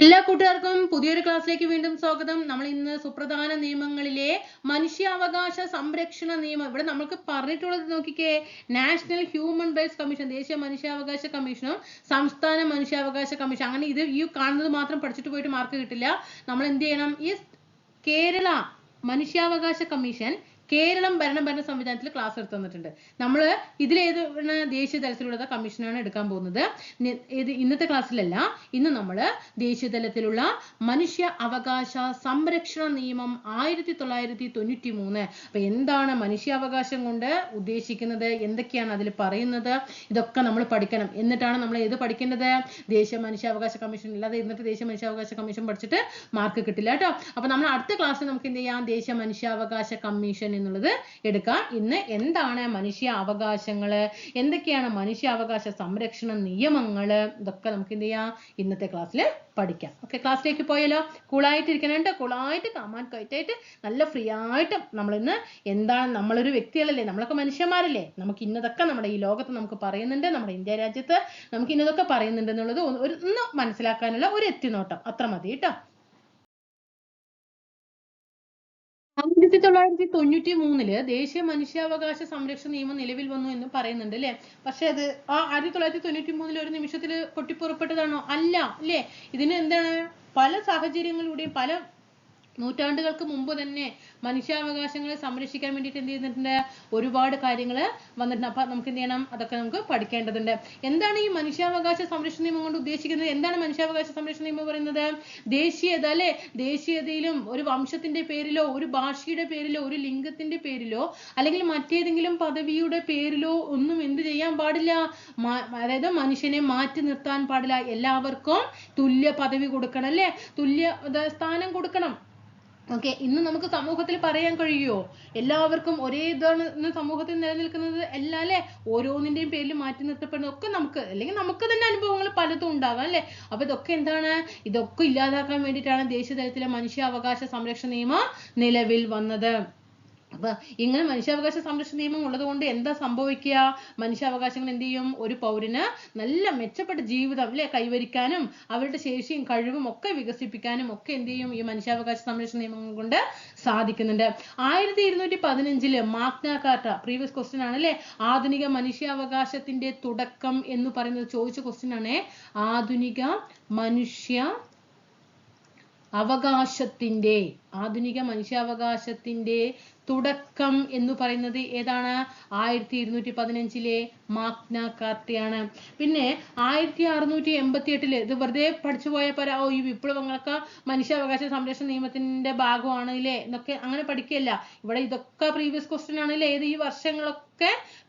എല്ലാ കൂട്ടുകാർക്കും പുതിയൊരു ക്ലാസ്സിലേക്ക് വീണ്ടും സ്വാഗതം. നമ്മൾ ഇന്ന് സുപ്രധാന നിയമങ്ങളിലെ മനുഷ്യാവകാശ സംരക്ഷണ നിയമം. ഇവിടെ നമുക്ക് പറഞ്ഞിട്ടുള്ളത് നോക്കിക്കേ നാഷണൽ ഹ്യൂമൻ റൈറ്റ്സ് കമ്മീഷൻ ദേശീയ മനുഷ്യാവകാശ കമ്മീഷനും സംസ്ഥാന മനുഷ്യാവകാശ കമ്മീഷൻ അങ്ങനെ ഇത് ഈ കാണുന്നത് മാത്രം പഠിച്ചിട്ട് പോയിട്ട് മാർക്ക് കിട്ടില്ല. നമ്മൾ എന്ത് ചെയ്യണം? ഈ കേരള മനുഷ്യാവകാശ കമ്മീഷൻ കേരളം ഭരണഭരണ സംവിധാനത്തിൽ ക്ലാസ് എടുത്തു തന്നിട്ടുണ്ട്. നമ്മൾ ഇതിലേത് ദേശീയ തലത്തിലുള്ള കമ്മീഷനാണ് എടുക്കാൻ പോകുന്നത്. ഇത് ഇന്നത്തെ ക്ലാസ്സിലല്ല ഇന്ന് നമ്മൾ ദേശീയ തലത്തിലുള്ള മനുഷ്യ അവകാശ സംരക്ഷണ നിയമം ആയിരത്തി തൊള്ളായിരത്തി തൊണ്ണൂറ്റി മൂന്ന് അപ്പൊ എന്താണ് മനുഷ്യാവകാശം കൊണ്ട് ഉദ്ദേശിക്കുന്നത്? എന്തൊക്കെയാണ് അതിൽ പറയുന്നത്? ഇതൊക്കെ നമ്മൾ പഠിക്കണം. എന്നിട്ടാണ് നമ്മൾ ഏത് പഠിക്കേണ്ടത്? ദേശീയ മനുഷ്യാവകാശ കമ്മീഷൻ. അല്ലാതെ ഇന്നത്തെ ദേശീയ മനുഷ്യാവകാശ കമ്മീഷൻ പഠിച്ചിട്ട് മാർക്ക് കിട്ടില്ല കേട്ടോ. അപ്പൊ നമ്മൾ അടുത്ത ക്ലാസ്സിൽ നമുക്ക് എന്ത് ചെയ്യാം? ദേശീയ മനുഷ്യാവകാശ കമ്മീഷൻ എന്നുള്ളത് എടുക്കാം. ഇന്ന് എന്താണ് മനുഷ്യ അവകാശങ്ങൾ? എന്തൊക്കെയാണ് മനുഷ്യാവകാശ സംരക്ഷണ നിയമങ്ങൾ? ഇതൊക്കെ നമുക്ക് എന്ത് ചെയ്യാം? ഇന്നത്തെ ക്ലാസ്സിൽ പഠിക്കാം. ഓക്കെ ക്ലാസ്സിലേക്ക് പോയാലോ? കൂളായിട്ട് ഇരിക്കണം കേട്ടോ. കൂളായിട്ട് കാമാൻ കയറ്റായിട്ട് നല്ല ഫ്രീ ആയിട്ട് നമ്മൾ ഇന്ന് എന്താണ് നമ്മളൊരു വ്യക്തികളല്ലേ? നമ്മളൊക്കെ മനുഷ്യന്മാരല്ലേ? നമുക്ക് ഇന്നതൊക്കെ നമ്മുടെ ഈ ലോകത്ത് നമുക്ക് പറയുന്നുണ്ട്. നമ്മുടെ ഇന്ത്യ രാജ്യത്ത് നമുക്ക് ഇന്നതൊക്കെ പറയുന്നുണ്ട് എന്നുള്ളത് ഒന്ന് മനസ്സിലാക്കാനുള്ള ഒരു എത്തിനോട്ടം. അത്ര മതി കേട്ടോ. ആയിരത്തി തൊള്ളായിരത്തി തൊണ്ണൂറ്റി മൂന്നിൽ ദേശീയ മനുഷ്യാവകാശ സംരക്ഷണ നിയമം നിലവിൽ വന്നു എന്ന് പറയുന്നുണ്ട് അല്ലേ? പക്ഷെ അത് ആ ആയിരത്തി തൊള്ളായിരത്തി തൊണ്ണൂറ്റി മൂന്നിൽ ഒരു നിമിഷത്തിൽ പൊട്ടിപ്പുറപ്പെട്ടതാണോ? അല്ല അല്ലേ? ഇതിന് എന്താണ്? പല സാഹചര്യങ്ങളിലൂടെയും പല നൂറ്റാണ്ടുകൾക്ക് മുമ്പ് തന്നെ മനുഷ്യാവകാശങ്ങളെ സംരക്ഷിക്കാൻ വേണ്ടിയിട്ട് എന്ത് ചെയ്തിട്ടുണ്ട്? ഒരുപാട് കാര്യങ്ങൾ വന്നിട്ടുണ്ട്. അപ്പൊ നമുക്ക് എന്ത് ചെയ്യണം? അതൊക്കെ നമുക്ക് പഠിക്കേണ്ടതുണ്ട്. എന്താണ് ഈ മനുഷ്യാവകാശ സംരക്ഷണ നിയമം കൊണ്ട് ഉദ്ദേശിക്കുന്നത്? എന്താണ് മനുഷ്യാവകാശ സംരക്ഷണ നിയമം പറയുന്നത്? ദേശീയത അല്ലെ? ദേശീയതയിലും ഒരു വംശത്തിന്റെ പേരിലോ ഒരു ഭാഷയുടെ പേരിലോ ഒരു ലിംഗത്തിന്റെ പേരിലോ അല്ലെങ്കിൽ മറ്റേതെങ്കിലും പദവിയുടെ പേരിലോ ഒന്നും എന്ത് ചെയ്യാൻ പാടില്ല? അതായത് മനുഷ്യനെ മാറ്റി നിർത്താൻ പാടില്ല. എല്ലാവർക്കും തുല്യ പദവി കൊടുക്കണം അല്ലെ? തുല്യ സ്ഥാനം കൊടുക്കണം. ഓക്കെ ഇന്ന് നമുക്ക് സമൂഹത്തിൽ പറയാൻ കഴിയുമോ എല്ലാവർക്കും ഒരേ ഇതാണ് സമൂഹത്തിൽ നിലനിൽക്കുന്നത്. അല്ല അല്ലെ ഓരോന്നിന്റെയും പേരിൽ മാറ്റി നിർത്തപ്പെടുന്ന ഒക്കെ നമുക്ക് അല്ലെങ്കിൽ നമുക്ക് തന്നെ അനുഭവങ്ങൾ പലതും ഉണ്ടാകാം അല്ലെ? അപ്പൊ ഇതൊക്കെ എന്താണ്? ഇതൊക്കെ ഇല്ലാതാക്കാൻ വേണ്ടിയിട്ടാണ് ദേശീയ തലത്തിലെ മനുഷ്യാവകാശ സംരക്ഷണ നിയമം നിലവിൽ വന്നത്. അപ്പൊ ഇങ്ങനെ മനുഷ്യാവകാശ സംരക്ഷണ നിയമം ഉള്ളത് കൊണ്ട് എന്താ സംഭവിക്കുക? മനുഷ്യാവകാശങ്ങൾ എന്ത് ചെയ്യും? ഒരു പൗരന് നല്ല മെച്ചപ്പെട്ട ജീവിതം അല്ലെ? കൈവരിക്കാനും അവരുടെ ശേഷിയും കഴിവും ഒക്കെ വികസിപ്പിക്കാനും ഒക്കെ എന്ത് ചെയ്യും? ഈ മനുഷ്യാവകാശ സംരക്ഷണ നിയമം കൊണ്ട് സാധിക്കുന്നുണ്ട്. ആയിരത്തി ഇരുന്നൂറ്റി പതിനഞ്ചിൽ മാഗ്ന കാർട്ട പ്രീവിയസ് ക്വസ്റ്റ്യൻ ആണ് അല്ലെ? ആധുനിക മനുഷ്യാവകാശത്തിന്റെ തുടക്കം എന്ന് പറയുന്നത് ചോദിച്ച ക്വസ്റ്റ്യൻ ആണ്. ആധുനിക മനുഷ്യ അവകാശത്തിന്റെ ആധുനിക മനുഷ്യാവകാശത്തിന്റെ തുടക്കം എന്ന് പറയുന്നത് ഏതാണ്? ആയിരത്തി ഇരുന്നൂറ്റി പതിനഞ്ചിലെ മാഗ്ന കാർട്ടയാണ് പിന്നെ ആയിരത്തി അറുന്നൂറ്റി എൺപത്തി എട്ടിൽ ഇത് വെറുതെ പഠിച്ചു പോയ പോരാ ഓ ഈ വിപ്ലവങ്ങളൊക്കെ മനുഷ്യാവകാശ സംരക്ഷണ നിയമത്തിന്റെ ഭാഗമാണ് ഇല്ലേ എന്നൊക്കെ അങ്ങനെ പഠിക്കുകയല്ല. ഇവിടെ ഇതൊക്കെ പ്രീവിയസ് ക്വസ്റ്റ്യൻ ആണ് ഇല്ലേ ഏത് ഈ വർഷങ്ങളൊക്കെ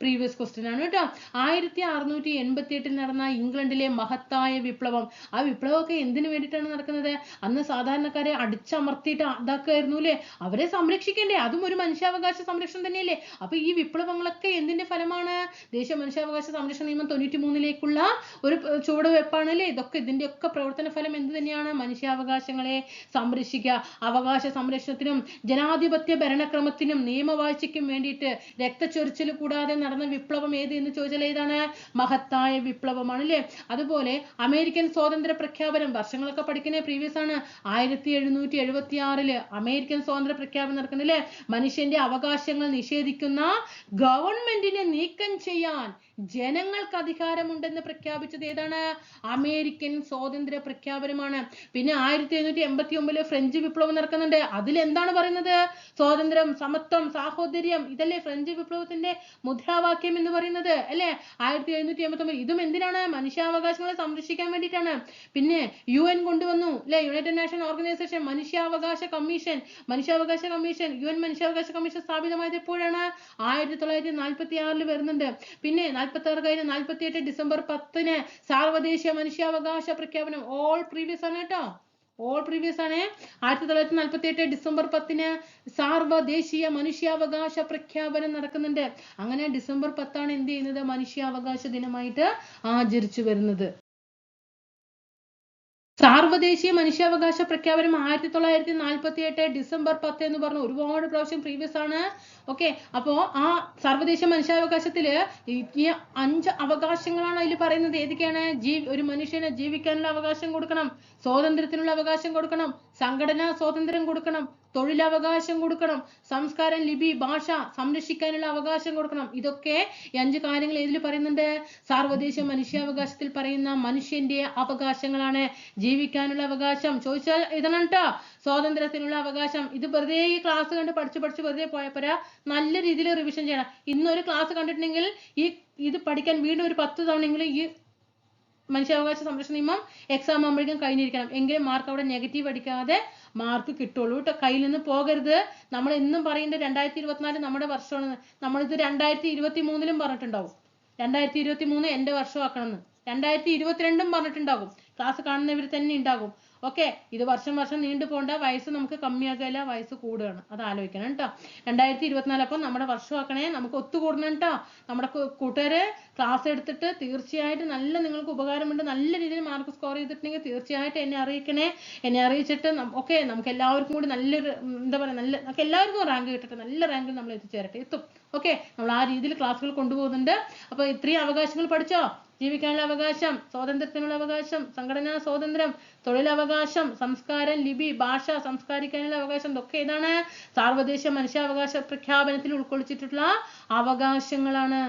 പ്രീവിയസ് ക്വസ്റ്റ്യൻ ആണ് കേട്ടോ. ആയിരത്തി അറുന്നൂറ്റി എൺപത്തി എട്ടിൽ നടന്ന ഇംഗ്ലണ്ടിലെ മഹത്തായ വിപ്ലവം. ആ വിപ്ലവമൊക്കെ എന്തിനു വേണ്ടിയിട്ടാണ് നടക്കുന്നത്? അന്ന് സാധാരണക്കാരെ അടിച്ചമർത്തിയിട്ട് ഇതാക്കായിരുന്നു അല്ലേ? അവരെ സംരക്ഷിക്കണ്ടേ? അതും ഒരു മനുഷ്യാവകാശ സംരക്ഷണം തന്നെയല്ലേ? അപ്പൊ ഈ വിപ്ലവങ്ങളൊക്കെ എന്തിന്റെ ഫലമാണ്? ദേശീയ മനുഷ്യാവകാശ സംരക്ഷണ നിയമം തൊണ്ണൂറ്റി മൂന്നിലേക്കുള്ള ഒരു ചുവടുവെപ്പാണ് അല്ലേ ഇതൊക്കെ ഇതിന്റെ ഒക്കെ പ്രവർത്തന ഫലം എന്ത് തന്നെയാണ്? മനുഷ്യാവകാശങ്ങളെ സംരക്ഷിക്കുക. അവകാശ സംരക്ഷണത്തിനും ജനാധിപത്യ ഭരണക്രമത്തിനും നിയമവാഴ്ചയ്ക്കും വേണ്ടിയിട്ട് രക്തച്ചൊരിച്ചിൽ കൂടാതെ നടന്ന വിപ്ലവം ഏത് എന്ന് ചോദിച്ചാൽ ഏതാണ്? മഹത്തായ വിപ്ലവമാണ് അല്ലേ അതുപോലെ അമേരിക്കൻ സ്വാതന്ത്ര്യ പ്രഖ്യാപനം വർഷങ്ങളൊക്കെ പഠിക്കുന്ന പ്രീവിയസ് ആണ്. ആയിരത്തി എഴുന്നൂറ്റി എഴുപത്തി ആറിൽ അമേരിക്കൻ സ്വാതന്ത്ര്യ പ്രഖ്യാപനം നടക്കുന്നില്ലേ മനുഷ്യന്റെ അവകാശങ്ങൾ നിഷേധിക്കുന്ന ഗവൺമെന്റിനെ നീക്കം ചെയ്യാൻ ജനങ്ങൾക്ക് അധികാരമുണ്ടെന്ന് പ്രഖ്യാപിച്ചത് ഏതാണ്? അമേരിക്കൻ സ്വാതന്ത്ര്യ പ്രഖ്യാപനമാണ്. പിന്നെ ആയിരത്തി എഴുന്നൂറ്റി എൺപത്തി ഒമ്പതിൽ ഫ്രഞ്ച് വിപ്ലവം നടക്കുന്നുണ്ട്. അതിൽ എന്താണ് പറയുന്നത്? സ്വാതന്ത്ര്യം സമത്വം സാഹോദര്യം ഇതല്ലേ ഫ്രഞ്ച് വിപ്ലവത്തിന്റെ മുദ്രാവാക്യം എന്ന് പറയുന്നത് അല്ലെ? ആയിരത്തി എഴുന്നൂറ്റി എൺപത്തി ഒമ്പത് ഇതും എന്തിനാണ്? മനുഷ്യാവകാശങ്ങളെ സംരക്ഷിക്കാൻ വേണ്ടിയിട്ടാണ്. പിന്നെ യു എൻ കൊണ്ടുവന്നു അല്ലെ? യുണൈറ്റഡ് നാഷൻ ഓർഗനൈസേഷൻ മനുഷ്യാവകാശ കമ്മീഷൻ മനുഷ്യാവകാശ കമ്മീഷൻ യു എൻ മനുഷ്യാവകാശ കമ്മീഷൻ സ്ഥാപിതമായത് എപ്പോഴാണ്? ആയിരത്തി തൊള്ളായിരത്തി നാൽപ്പത്തി ആറിൽ വരുന്നുണ്ട്. പിന്നെ നാൽപ്പത്തി ആറ് കഴിഞ്ഞ് നാൽപ്പത്തി എട്ട് ഡിസംബർ പത്തിന് സാർവദേശീയ മനുഷ്യാവകാശ പ്രഖ്യാപനം. ഓൾ പ്രീവിയസ് ആണ് കേട്ടോ. ഓൾ പ്രീവിയസ് ആണ്. ആയിരത്തി തൊള്ളായിരത്തി നാൽപ്പത്തി എട്ട് ഡിസംബർ പത്തിന് സാർവദേശീയ മനുഷ്യാവകാശ പ്രഖ്യാപനം നടക്കുന്നുണ്ട്. അങ്ങനെ ഡിസംബർ പത്താണ് എന്ത് ചെയ്യുന്നത്? മനുഷ്യാവകാശ ദിനമായിട്ട് ആചരിച്ചു വരുന്നത്. സാർവദേശീയ മനുഷ്യാവകാശ പ്രഖ്യാപനം ആയിരത്തി തൊള്ളായിരത്തി നാൽപ്പത്തി എട്ട് ഡിസംബർ പത്ത് എന്ന് പറഞ്ഞു. ഒരുപാട് പ്രാവശ്യം പ്രീവിയസ് ആണ്. ഓക്കെ അപ്പോ ആ സർവദേശീയ മനുഷ്യാവകാശത്തിൽ ഈ അഞ്ച് അവകാശങ്ങളാണ് അതിൽ പറയുന്നത്. ഏതൊക്കെയാണ്? ജീ ഒരു മനുഷ്യന് ജീവിക്കാനുള്ള അവകാശം കൊടുക്കണം സ്വാതന്ത്ര്യത്തിനുള്ള അവകാശം കൊടുക്കണം സംഘടനാ സ്വാതന്ത്ര്യം കൊടുക്കണം തൊഴിലവകാശം കൊടുക്കണം സംസ്കാരം ലിപി ഭാഷ സംരക്ഷിക്കാനുള്ള അവകാശം കൊടുക്കണം. ഇതൊക്കെ ഈ അഞ്ച് കാര്യങ്ങൾ ഏതിൽ പറയുന്നുണ്ട്? സാർവദേശീയ മനുഷ്യാവകാശത്തിൽ പറയുന്ന മനുഷ്യന്റെ അവകാശങ്ങളാണ്. ജീവിക്കാനുള്ള അവകാശം. ചോദിച്ചാൽ ഇതാണ് ട്ടോ. സ്വാതന്ത്ര്യത്തിനുള്ള അവകാശം. ഇത് വെറുതെ ഈ ക്ലാസ് കണ്ട് പഠിച്ച് പഠിച്ച് വെറുതെ പോയപ്പോരാ നല്ല രീതിയിൽ റിവിഷൻ ചെയ്യണം. ഇന്നൊരു ക്ലാസ് കണ്ടിട്ടുണ്ടെങ്കിൽ ഈ ഇത് പഠിക്കാൻ വീണ്ടും ഒരു പത്ത് തവണയെങ്കിലും ഈ മനുഷ്യാവകാശ സംരക്ഷണ നിയമം എക്സാം ആകുമ്പോഴേക്കും കഴിഞ്ഞിരിക്കണം. എങ്കിൽ മാർക്ക് അവിടെ നെഗറ്റീവ് അടിക്കാതെ മാർക്ക് കിട്ടുള്ളൂ കേട്ടോ. കയ്യിൽ നിന്ന് പോകരുത്. നമ്മൾ എന്നും പറയുന്നത് രണ്ടായിരത്തി ഇരുപത്തിനാല് നമ്മുടെ വർഷമാണ് നമ്മളിത് രണ്ടായിരത്തി ഇരുപത്തി മൂന്നിലും പറഞ്ഞിട്ടുണ്ടാവും. രണ്ടായിരത്തി ഇരുപത്തി മൂന്ന് എന്റെ വർഷമാക്കണമെന്ന്. രണ്ടായിരത്തി ഇരുപത്തിരണ്ടും പറഞ്ഞിട്ടുണ്ടാകും ക്ലാസ് കാണുന്നവർ തന്നെ ഉണ്ടാകും. ഓക്കെ ഇത് വർഷം വർഷം നീണ്ടു പോണ്ട വയസ്സ് നമുക്ക് കമ്മിയാകില്ല വയസ്സ് കൂടുകയാണ്. അത് ആലോചിക്കണം കേട്ടോ രണ്ടായിരത്തി ഇരുപത്തിനാല് അപ്പം നമ്മുടെ വർഷമാക്കണേ നമുക്ക് ഒത്തുകൂടണം കേട്ടോ നമ്മുടെ കൂട്ടുകാര് ക്ലാസ് എടുത്തിട്ട് തീർച്ചയായിട്ടും നല്ല നിങ്ങൾക്ക് ഉപകാരമുണ്ട് നല്ല രീതിയിൽ മാർക്ക് സ്കോർ ചെയ്തിട്ടുണ്ടെങ്കിൽ തീർച്ചയായിട്ടും എന്നെ അറിയിക്കണേ. എന്നെ അറിയിച്ചിട്ട് ഓക്കെ നമുക്ക് എല്ലാവർക്കും കൂടി നല്ലൊരു എന്താ പറയുക നല്ല നമുക്ക് എല്ലാവർക്കും റാങ്ക് കിട്ടട്ടെ. നല്ല റാങ്കിൽ നമ്മൾ എത്തിച്ചേരട്ടെ. എത്തും. ഓക്കെ നമ്മൾ ആ രീതിയിൽ ക്ലാസ്സുകൾ കൊണ്ടുപോകുന്നുണ്ട്. അപ്പോൾ ഇത്രയും അവകാശങ്ങൾ പഠിച്ചോ? ജീവിക്കാനുള്ള അവകാശം സ്വാതന്ത്ര്യത്തിനുള്ള അവകാശം സംഘടനാ സ്വാതന്ത്ര്യം തൊഴിലവകാശം സംസ്കാരം ലിപി ഭാഷ സംസ്കാരിക്കാനുള്ള അവകാശം ഇതൊക്കെ ഏതാണ്? സാർവദേശീയ മനുഷ്യാവകാശ പ്രഖ്യാപനത്തിൽ ഉൾക്കൊള്ളിച്ചിട്ടുള്ള അവകാശങ്ങളാണ്.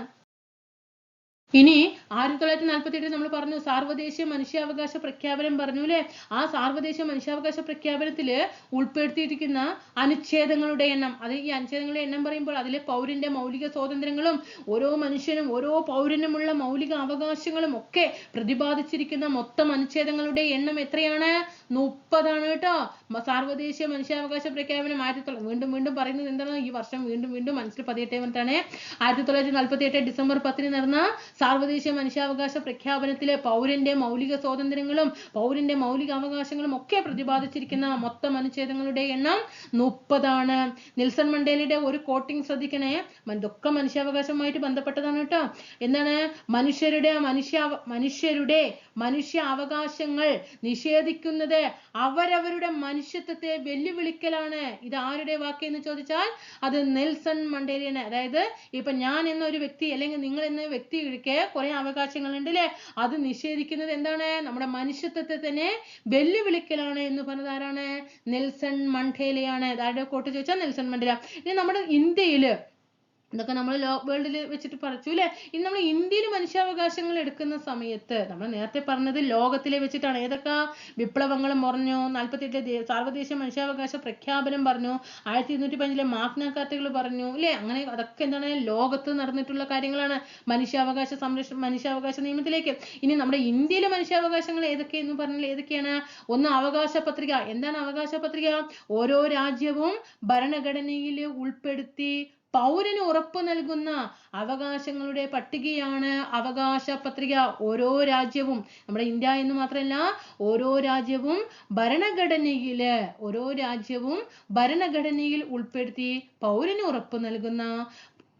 ഇനി ആയിരത്തി തൊള്ളായിരത്തി നാൽപ്പത്തി എട്ടിൽ നമ്മൾ പറഞ്ഞു സാർവദേശീയ മനുഷ്യാവകാശ പ്രഖ്യാപനം പറഞ്ഞു അല്ലെ ആ സാർവദേശീയ മനുഷ്യാവകാശ പ്രഖ്യാപനത്തിൽ ഉൾപ്പെടുത്തിയിരിക്കുന്ന അനുച്ഛേദങ്ങളുടെ എണ്ണം അത് ഈ അനുച്ഛേദങ്ങളുടെ എണ്ണം പറയുമ്പോൾ അതിലെ പൗരന്റെ മൗലിക സ്വാതന്ത്ര്യങ്ങളും ഓരോ മനുഷ്യനും ഓരോ പൗരനുമുള്ള മൗലിക അവകാശങ്ങളും ഒക്കെ പ്രതിപാദിച്ചിരിക്കുന്ന മൊത്തം അനുച്ഛേദങ്ങളുടെ എണ്ണം എത്രയാണ്? മുപ്പതാണ് കേട്ടോ. സാർവദേശീയ മനുഷ്യാവകാശ പ്രഖ്യാപനം ആയിരത്തി വീണ്ടും വീണ്ടും പറയുന്നത് എന്താണ്? ഈ വർഷം വീണ്ടും വീണ്ടും മനസ്സിൽ പതിയെട്ടേ എന്നിട്ടാണ് ആയിരത്തി തൊള്ളായിരത്തി നാൽപ്പത്തി എട്ട് ഡിസംബർ പത്തിന് നടന്ന സാർവദേശീയ മനുഷ്യാവകാശ പ്രഖ്യാപനത്തിലെ പൗരന്റെ മൗലിക സ്വാതന്ത്ര്യങ്ങളും പൗരന്റെ മൗലിക അവകാശങ്ങളും ഒക്കെ പ്രതിപാദിച്ചിരിക്കുന്ന മൊത്തം അനുച്ഛേദങ്ങളുടെ എണ്ണം മുപ്പതാണ്. നിൽസൺ മണ്ടേലിയുടെ ഒരു കോട്ടിംഗ് ശ്രദ്ധിക്കണേ. ഇതൊക്കെ മനുഷ്യാവകാശവുമായിട്ട് ബന്ധപ്പെട്ടതാണ് കേട്ടോ. എന്താണ്? മനുഷ്യരുടെ മനുഷ്യ മനുഷ്യരുടെ മനുഷ്യ അവകാശങ്ങൾ നിഷേധിക്കുന്നത് അവരവരുടെ മനുഷ്യത്വത്തെ വെല്ലുവിളിക്കലാണ്. ഇത് ആരുടെ വാക്ക് എന്ന് ചോദിച്ചാൽ അത് നെൽസൺ മണ്ടേലിയാണ്. അതായത് ഇപ്പൊ ഞാൻ എന്ന ഒരു വ്യക്തി അല്ലെങ്കിൽ നിങ്ങൾ എന്ന വ്യക്തിക്ക് കുറെ അവകാശങ്ങളുണ്ട് അല്ലേ അത് നിഷേധിക്കുന്നത് എന്താണ്? നമ്മുടെ മനുഷ്യത്വത്തെ തന്നെ വെല്ലുവിളിക്കലാണ് എന്ന് പറഞ്ഞത് ആരാണ്? നെൽസൺ മണ്ടേലയാണ് ആരുടെ കോട്ട് ചോദിച്ചാൽ നെൽസൺ മണ്ടേല ഇനി നമ്മുടെ ഇന്ത്യയിൽ ഇതൊക്കെ നമ്മൾ ലോ വേൾഡിൽ വെച്ചിട്ട് പറച്ചു ല്ലേ? ഇനി നമ്മൾ ഇന്ത്യയിൽ മനുഷ്യാവകാശങ്ങൾ എടുക്കുന്ന സമയത്ത് നമ്മൾ നേരത്തെ പറഞ്ഞത് ലോകത്തിലെ വെച്ചിട്ടാണ്. ഏതൊക്കെ വിപ്ലവങ്ങൾ പറഞ്ഞു നാൽപ്പത്തിയെട്ടിലെ സാർവദേശീയ മനുഷ്യാവകാശ പ്രഖ്യാപനം പറഞ്ഞു ആയിരത്തി ഇരുന്നൂറ്റി പതിനഞ്ചിലെ മാഗ്ന കാർട്ടകൾ പറഞ്ഞു ല്ലേ? അങ്ങനെ അതൊക്കെ എന്താണ്? ലോകത്ത് നടന്നിട്ടുള്ള കാര്യങ്ങളാണ് മനുഷ്യാവകാശ സംരക്ഷണ മനുഷ്യാവകാശ നിയമത്തിലേക്ക്. ഇനി നമ്മുടെ ഇന്ത്യയിലെ മനുഷ്യാവകാശങ്ങൾ ഏതൊക്കെയെന്ന് പറഞ്ഞാൽ ഏതൊക്കെയാണ്? ഒന്ന് അവകാശ പത്രിക. എന്താണ് അവകാശ പത്രിക? ഓരോ രാജ്യവും ഭരണഘടനയിൽ ഉൾപ്പെടുത്തി പൗരന് ഉറപ്പ് നൽകുന്ന അവകാശങ്ങളുടെ പട്ടികയാണ് അവകാശ പത്രിക. ഓരോ രാജ്യവും നമ്മുടെ ഇന്ത്യ എന്ന് മാത്രമല്ല ഓരോ രാജ്യവും ഭരണഘടനയിൽ ഓരോ രാജ്യവും ഭരണഘടനയിൽ ഉൾപ്പെടുത്തി പൗരന് ഉറപ്പ് നൽകുന്ന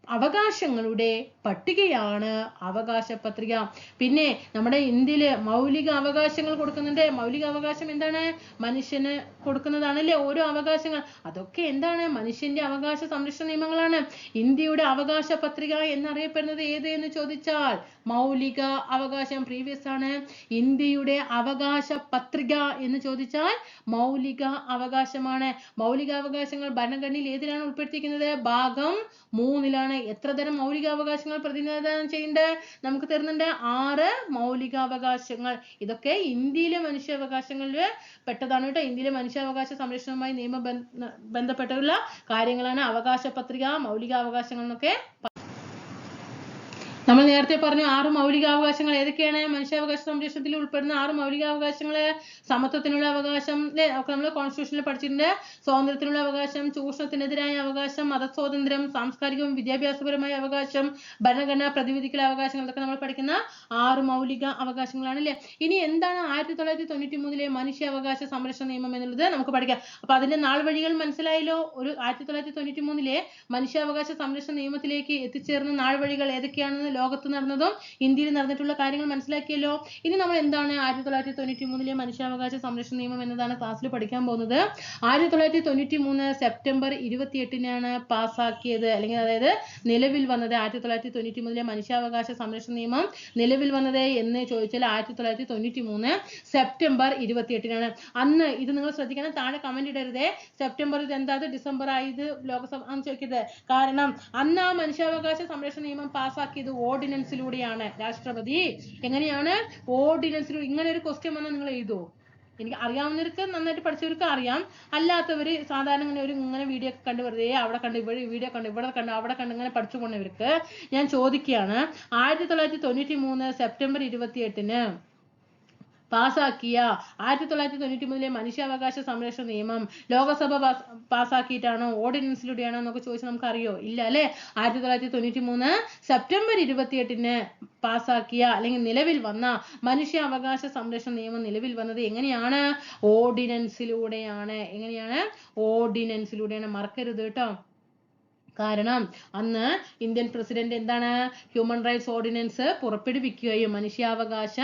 അവകാശങ്ങളുടെ പട്ടികയാണ് അവകാശ പത്രിക പിന്നെ നമ്മുടെ ഇന്ത്യയിൽ മൗലിക അവകാശങ്ങൾ കൊടുക്കുന്നുണ്ട്. മൗലിക അവകാശം എന്താണ്? മനുഷ്യന് കൊടുക്കുന്നതാണല്ലേ ഓരോ അവകാശങ്ങൾ. അതൊക്കെ എന്താണ്? മനുഷ്യന്റെ അവകാശ സംരക്ഷണ നിയമങ്ങളാണ്. ഇന്ത്യയുടെ അവകാശ പത്രിക എന്നറിയപ്പെടുന്നത് ഏത് എന്ന് ചോദിച്ചാൽ മൗലിക അവകാശം പ്രീവിയസ് ആണ്. ഇന്ത്യയുടെ അവകാശ പത്രിക എന്ന് ചോദിച്ചാൽ മൗലിക അവകാശമാണ്. മൗലിക അവകാശങ്ങൾ ഭരണഘടനയിൽ ഏതിലാണ് ഉൾപ്പെടുത്തിയിരിക്കുന്നത്? ഭാഗം മൂന്നിലാണ് എത്ര തരം മൗലിക അവകാശങ്ങൾ പ്രതിനിധാനം ചെയ്യുന്നുണ്ട് നമുക്ക് തരുന്നുണ്ട് ആറ് മൗലികാവകാശങ്ങൾ. ഇതൊക്കെ ഇന്ത്യയിലെ മനുഷ്യാവകാശങ്ങളിൽ പെട്ടതാണ് കേട്ടോ. ഇന്ത്യയിലെ മനുഷ്യാവകാശ സംരക്ഷണവുമായി നിയമ ബന്ധ- ബന്ധപ്പെട്ടുള്ള കാര്യങ്ങളാണ് അവകാശ പത്രിക മൗലിക അവകാശങ്ങൾ എന്നൊക്കെ നമ്മൾ നേരത്തെ പറഞ്ഞു ആറ് മൗലികാവകാശങ്ങൾ ഏതൊക്കെയാണ്? മനുഷ്യാവകാശ സംരക്ഷണത്തിൽ ഉൾപ്പെടുന്ന ആറ് മൗലികാവകാശങ്ങൾ സമത്വത്തിനുള്ള അവകാശം ഒക്കെ നമ്മൾ കോൺസ്റ്റിറ്റ്യൂഷനിൽ പഠിച്ചിട്ടുണ്ട്. സ്വാതന്ത്ര്യത്തിനുള്ള അവകാശം ചൂഷണത്തിനെതിരായ അവകാശം മതസ്വാതന്ത്ര്യം സാംസ്കാരികവും വിദ്യാഭ്യാസപരമായ അവകാശം ഭരണഘടനാ പ്രതിവിധികൾ അവകാശങ്ങൾ ഇതൊക്കെ നമ്മൾ പഠിക്കുന്ന ആറ് മൗലിക അവകാശങ്ങളാണ് അല്ലേ ഇനി എന്താണ് ആയിരത്തി തൊള്ളായിരത്തി തൊണ്ണൂറ്റി മൂന്നിലെ മനുഷ്യാവകാശ സംരക്ഷണ നിയമം എന്നുള്ളത് നമുക്ക് പഠിക്കാം. അപ്പൊ അതിന്റെ നാൾ വഴികൾ മനസ്സിലായല്ലോ. ഒരു ആയിരത്തി തൊള്ളായിരത്തി തൊണ്ണൂറ്റി മൂന്നിലെ മനുഷ്യാവകാശ സംരക്ഷണ നിയമത്തിലേക്ക് എത്തിച്ചേർന്ന നാൾ വഴികൾ ഏതൊക്കെയാണെന്ന് ലോകത്ത് നടന്നതും ഇന്ത്യയിൽ നടന്നിട്ടുള്ള കാര്യങ്ങൾ മനസ്സിലാക്കിയല്ലോ. ഇനി നമ്മൾ എന്താണ് ആയിരത്തി തൊള്ളായിരത്തി തൊണ്ണൂറ്റി മൂന്നിലെ മനുഷ്യാവകാശ സംരക്ഷണ നിയമം എന്നതാണ് ക്ലാസ്സിൽ പഠിക്കാൻ പോകുന്നത്. ആയിരത്തി തൊള്ളായിരത്തി തൊണ്ണൂറ്റി മൂന്ന് സെപ്റ്റംബർ ഇരുപത്തി എട്ടിനാണ് പാസ്സാക്കിയത്. അല്ലെങ്കിൽ അതായത് നിലവിൽ വന്നത് ആയിരത്തി തൊള്ളായിരത്തി തൊണ്ണൂറ്റി മൂന്നിലെ മനുഷ്യാവകാശ സംരക്ഷണ നിയമം നിലവിൽ വന്നത് എന്ന് ചോദിച്ചാൽ ആയിരത്തി തൊള്ളായിരത്തി തൊണ്ണൂറ്റി മൂന്ന് സെപ്റ്റംബർ ഇരുപത്തി എട്ടിനാണ് അന്ന് ഇത് നിങ്ങൾ ശ്രദ്ധിക്കണം താഴെ കമന്റ് ഇടരുതേ. സെപ്റ്റംബർ ഇത് എന്താ? ഡിസംബർ ആയത് ലോകസഭ ചോദിക്കരുത്. കാരണം അന്ന് ആ മനുഷ്യാവകാശ സംരക്ഷണ നിയമം പാസ്സാക്കിയത് ഓർഡിനൻസിലൂടെയാണ് രാഷ്ട്രപതി. എങ്ങനെയാണ്? ഓർഡിനൻസിലൂടെ ഇങ്ങനെ ഒരു ക്വസ്റ്റ്യൻ വന്നാൽ നിങ്ങൾ എഴുതുമോ എനിക്ക് അറിയാവുന്നവർക്ക് നന്നായിട്ട് പഠിച്ചവർക്ക് അറിയാം. അല്ലാത്തവര് സാധാരണ ഇങ്ങനെ ഒരു ഇങ്ങനെ വീഡിയോ ഒക്കെ കണ്ട് വെറുതെ അവിടെ കണ്ട് ഇവിടെ വീഡിയോ കണ്ട് ഇവിടെ കണ്ട് അവിടെ കണ്ട് ഇങ്ങനെ പഠിച്ചു പോകുന്നവർക്ക് ഞാൻ ചോദിക്കുകയാണ്. ആയിരത്തി തൊള്ളായിരത്തി തൊണ്ണൂറ്റി മൂന്ന് സെപ്റ്റംബർ ഇരുപത്തി എട്ടിന് പാസാക്കിയ. ആയിരത്തി തൊള്ളായിരത്തി തൊണ്ണൂറ്റി മൂന്നിലെ മനുഷ്യാവകാശ സംരക്ഷണ നിയമം ലോകസഭ പാസ് പാസ്സാക്കിയിട്ടാണോ ഓർഡിനൻസിലൂടെയാണോ എന്നൊക്കെ ചോദിച്ചാൽ നമുക്ക് അറിയോ ഇല്ല അല്ലെ? ആയിരത്തി തൊള്ളായിരത്തി തൊണ്ണൂറ്റി മൂന്ന് സെപ്റ്റംബർ ഇരുപത്തിയെട്ടിന് പാസാക്കിയ അല്ലെങ്കിൽ നിലവിൽ വന്ന മനുഷ്യാവകാശ സംരക്ഷണ നിയമം നിലവിൽ വന്നത് എങ്ങനെയാണ്? ഓർഡിനൻസിലൂടെയാണ്. എങ്ങനെയാണ്? ഓർഡിനൻസിലൂടെയാണ്. മറക്കരുത് കേട്ടോ. കാരണം അന്ന് ഇന്ത്യൻ പ്രസിഡന്റ് എന്താണ്? ഹ്യൂമൻ റൈറ്റ്സ് ഓർഡിനൻസ് പുറപ്പെടുവിക്കുകയും മനുഷ്യാവകാശ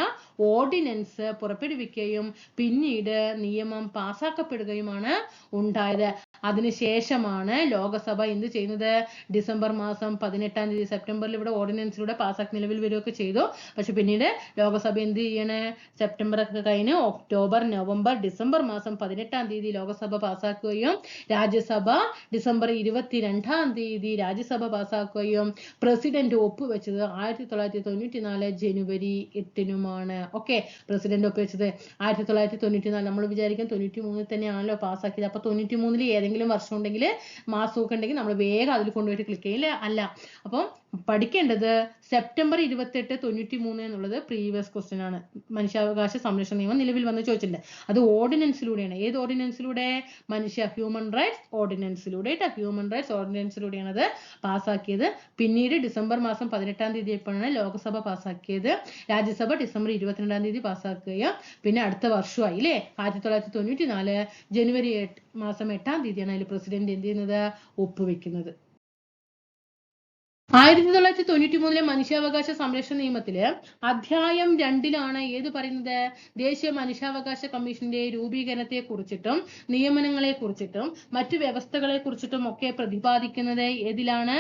ഓർഡിനൻസ് പുറപ്പെടുവിക്കുകയും പിന്നീട് നിയമം പാസാക്കപ്പെടുകയുമാണ് ഉണ്ടായത്. അതിനുശേഷമാണ് ലോകസഭ എന്ത് ചെയ്യുന്നത്? ഡിസംബർ മാസം പതിനെട്ടാം തീയതി സെപ്റ്റംബറിൽ ഇവിടെ ഓർഡിനൻസിലൂടെ പാസാക്കി നിലവിൽ വരികയൊക്കെ ചെയ്തു. പക്ഷെ പിന്നീട് ലോകസഭ എന്ത് ചെയ്യണേ? സെപ്റ്റംബർ ഒക്കെ കഴിഞ്ഞ് ഒക്ടോബർ നവംബർ ഡിസംബർ മാസം പതിനെട്ടാം തീയതി ലോകസഭ പാസാക്കുകയും രാജ്യസഭ ഡിസംബർ ഇരുപത്തിരണ്ടാം തീയതി രാജ്യസഭ പാസ്സാക്കുകയും പ്രസിഡന്റ് ഒപ്പുവെച്ചത് ആയിരത്തി തൊള്ളായിരത്തി തൊണ്ണൂറ്റി നാല് ജനുവരി എട്ടിനുമാണ്. ഓക്കെ പ്രസിഡന്റ് ഒപ്പുവെച്ചത് ആയിരത്തി തൊള്ളായിരത്തി തൊണ്ണൂറ്റി നാല് നമ്മൾ വിചാരിക്കും തൊണ്ണൂറ്റി മൂന്നിൽ തന്നെയാണല്ലോ പാസ്സാക്കിയത്. അപ്പൊ തൊണ്ണൂറ്റി മൂന്നിൽ ഏതെങ്കിലും വർഷം ഉണ്ടെങ്കിൽ മാസമൊക്കെ ഉണ്ടെങ്കിൽ നമ്മൾ വേഗം അതിൽ കൊണ്ടുപോയിട്ട് ക്ലിക്ക് ചെയ്യില്ല. അല്ല. അപ്പം പഠിക്കേണ്ടത് സെപ്റ്റംബർ ഇരുപത്തെട്ട് തൊണ്ണൂറ്റി മൂന്ന് എന്നുള്ളത് പ്രീവിയസ് ക്വസ്റ്റ്യൻ ആണ്. മനുഷ്യാവകാശ സംരക്ഷണ നിയമം നിലവിൽ വന്ന് ചോദിച്ചിട്ടുണ്ട്. അത് ഓർഡിനൻസിലൂടെയാണ് ഏത് ഓർഡിനൻസിലൂടെ മനുഷ്യ ഹ്യൂമൻ റൈറ്റ്സ് ഓർഡിനൻസിലൂടെ ഹ്യൂമൻ റൈറ്റ്സ് ഓർഡിനൻസിലൂടെയാണ് അത് പാസ്സാക്കിയത് പിന്നീട് ഡിസംബർ മാസം പതിനെട്ടാം തീയതി എപ്പോഴാണ് ലോകസഭ പാസ്സാക്കിയത് രാജ്യസഭ ഡിസംബർ ഇരുപത്തിരണ്ടാം തീയതി പാസ്സാക്കുകയും പിന്നെ അടുത്ത വർഷമായി അല്ലേ ആയിരത്തി തൊള്ളായിരത്തി തൊണ്ണൂറ്റി നാല് ജനുവരി മാസം എട്ടാം തീയതിയാണ് അതിൽ പ്രസിഡന്റ് എന്ത് ചെയ്യുന്നത്? ഒപ്പുവെക്കുന്നത്. ആയിരത്തി തൊള്ളായിരത്തി തൊണ്ണൂറ്റി മൂന്നിലെ മനുഷ്യാവകാശ സംരക്ഷണ നിയമത്തിൽ അധ്യായം രണ്ടിലാണ് ഏത് പറയുന്നത്? ദേശീയ മനുഷ്യാവകാശ കമ്മീഷന്റെ രൂപീകരണത്തെ കുറിച്ചിട്ടും നിയമനങ്ങളെ കുറിച്ചിട്ടും മറ്റു വ്യവസ്ഥകളെ കുറിച്ചിട്ടും ഒക്കെ പ്രതിപാദിക്കുന്നത് ഏതിലാണ്?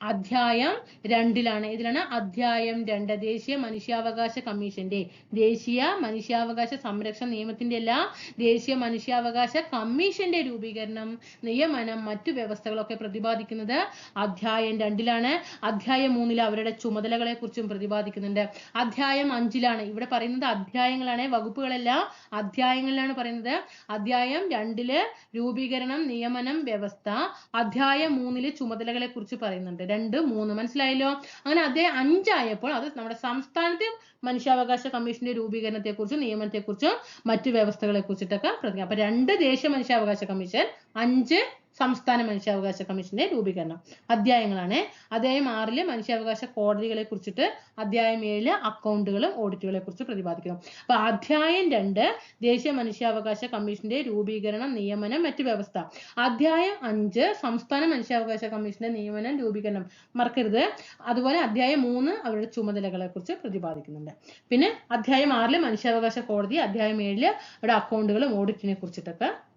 അധ്യായം രണ്ടിലാണ്. ഇതിലാണ് അധ്യായം രണ്ട്. ദേശീയ മനുഷ്യാവകാശ കമ്മീഷന്റെ ദേശീയ മനുഷ്യാവകാശ സംരക്ഷണ നിയമത്തിന്റെ എല്ലാ ദേശീയ മനുഷ്യാവകാശ കമ്മീഷന്റെ രൂപീകരണം നിയമനം മറ്റു വ്യവസ്ഥകളൊക്കെ പ്രതിപാദിക്കുന്നത് അധ്യായം രണ്ടിലാണ്. അധ്യായം മൂന്നിൽ അവരുടെ ചുമതലകളെ കുറിച്ചും പ്രതിപാദിക്കുന്നുണ്ട്. അധ്യായം അഞ്ചിലാണ്. ഇവിടെ പറയുന്നത് അധ്യായങ്ങളാണ്. വകുപ്പുകളല്ല അധ്യായങ്ങളിലാണ് പറയുന്നത്. അധ്യായം രണ്ടിൽ രൂപീകരണം നിയമനം വ്യവസ്ഥ. അധ്യായം മൂന്നിൽ ചുമതലകളെ കുറിച്ച് പറയുന്നുണ്ട്. രണ്ട് മൂന്ന് മനസ്സിലായല്ലോ? അങ്ങനെ അതേ അഞ്ചായപ്പോൾ അത് നമ്മുടെ സംസ്ഥാനത്തെ മനുഷ്യാവകാശ കമ്മീഷന്റെ രൂപീകരണത്തെ കുറിച്ചും നിയമനത്തെ കുറിച്ചും മറ്റു വ്യവസ്ഥകളെ കുറിച്ചിട്ടൊക്കെ പ്രതി അപ്പൊ രണ്ട് ദേശീയ മനുഷ്യാവകാശ കമ്മീഷൻ അഞ്ച് സംസ്ഥാന മനുഷ്യാവകാശ കമ്മീഷന്റെ രൂപീകരണം. അധ്യായങ്ങളാണ്. അധ്യായം ആറിൽ മനുഷ്യാവകാശ കോടതികളെ കുറിച്ചിട്ട് അധ്യായം ഏഴിൽ അക്കൗണ്ടുകളും ഓഡിറ്റുകളെ കുറിച്ച് പ്രതിപാദിക്കുന്നു. അപ്പൊ അധ്യായം രണ്ട് ദേശീയ മനുഷ്യാവകാശ കമ്മീഷന്റെ രൂപീകരണം നിയമനം മറ്റ് വ്യവസ്ഥ. അധ്യായം അഞ്ച് സംസ്ഥാന മനുഷ്യാവകാശ കമ്മീഷന്റെ നിയമനം രൂപീകരണം. മറക്കരുത്. അതുപോലെ അധ്യായം മൂന്ന് അവരുടെ ചുമതലകളെ കുറിച്ച് പ്രതിപാദിക്കുന്നുണ്ട്. പിന്നെ അധ്യായം ആറിൽ മനുഷ്യാവകാശ കോടതി അധ്യായം ഏഴിൽ അവരുടെ അക്കൗണ്ടുകളും ഓഡിറ്റിനെ കുറിച്ചിട്ടൊക്കെ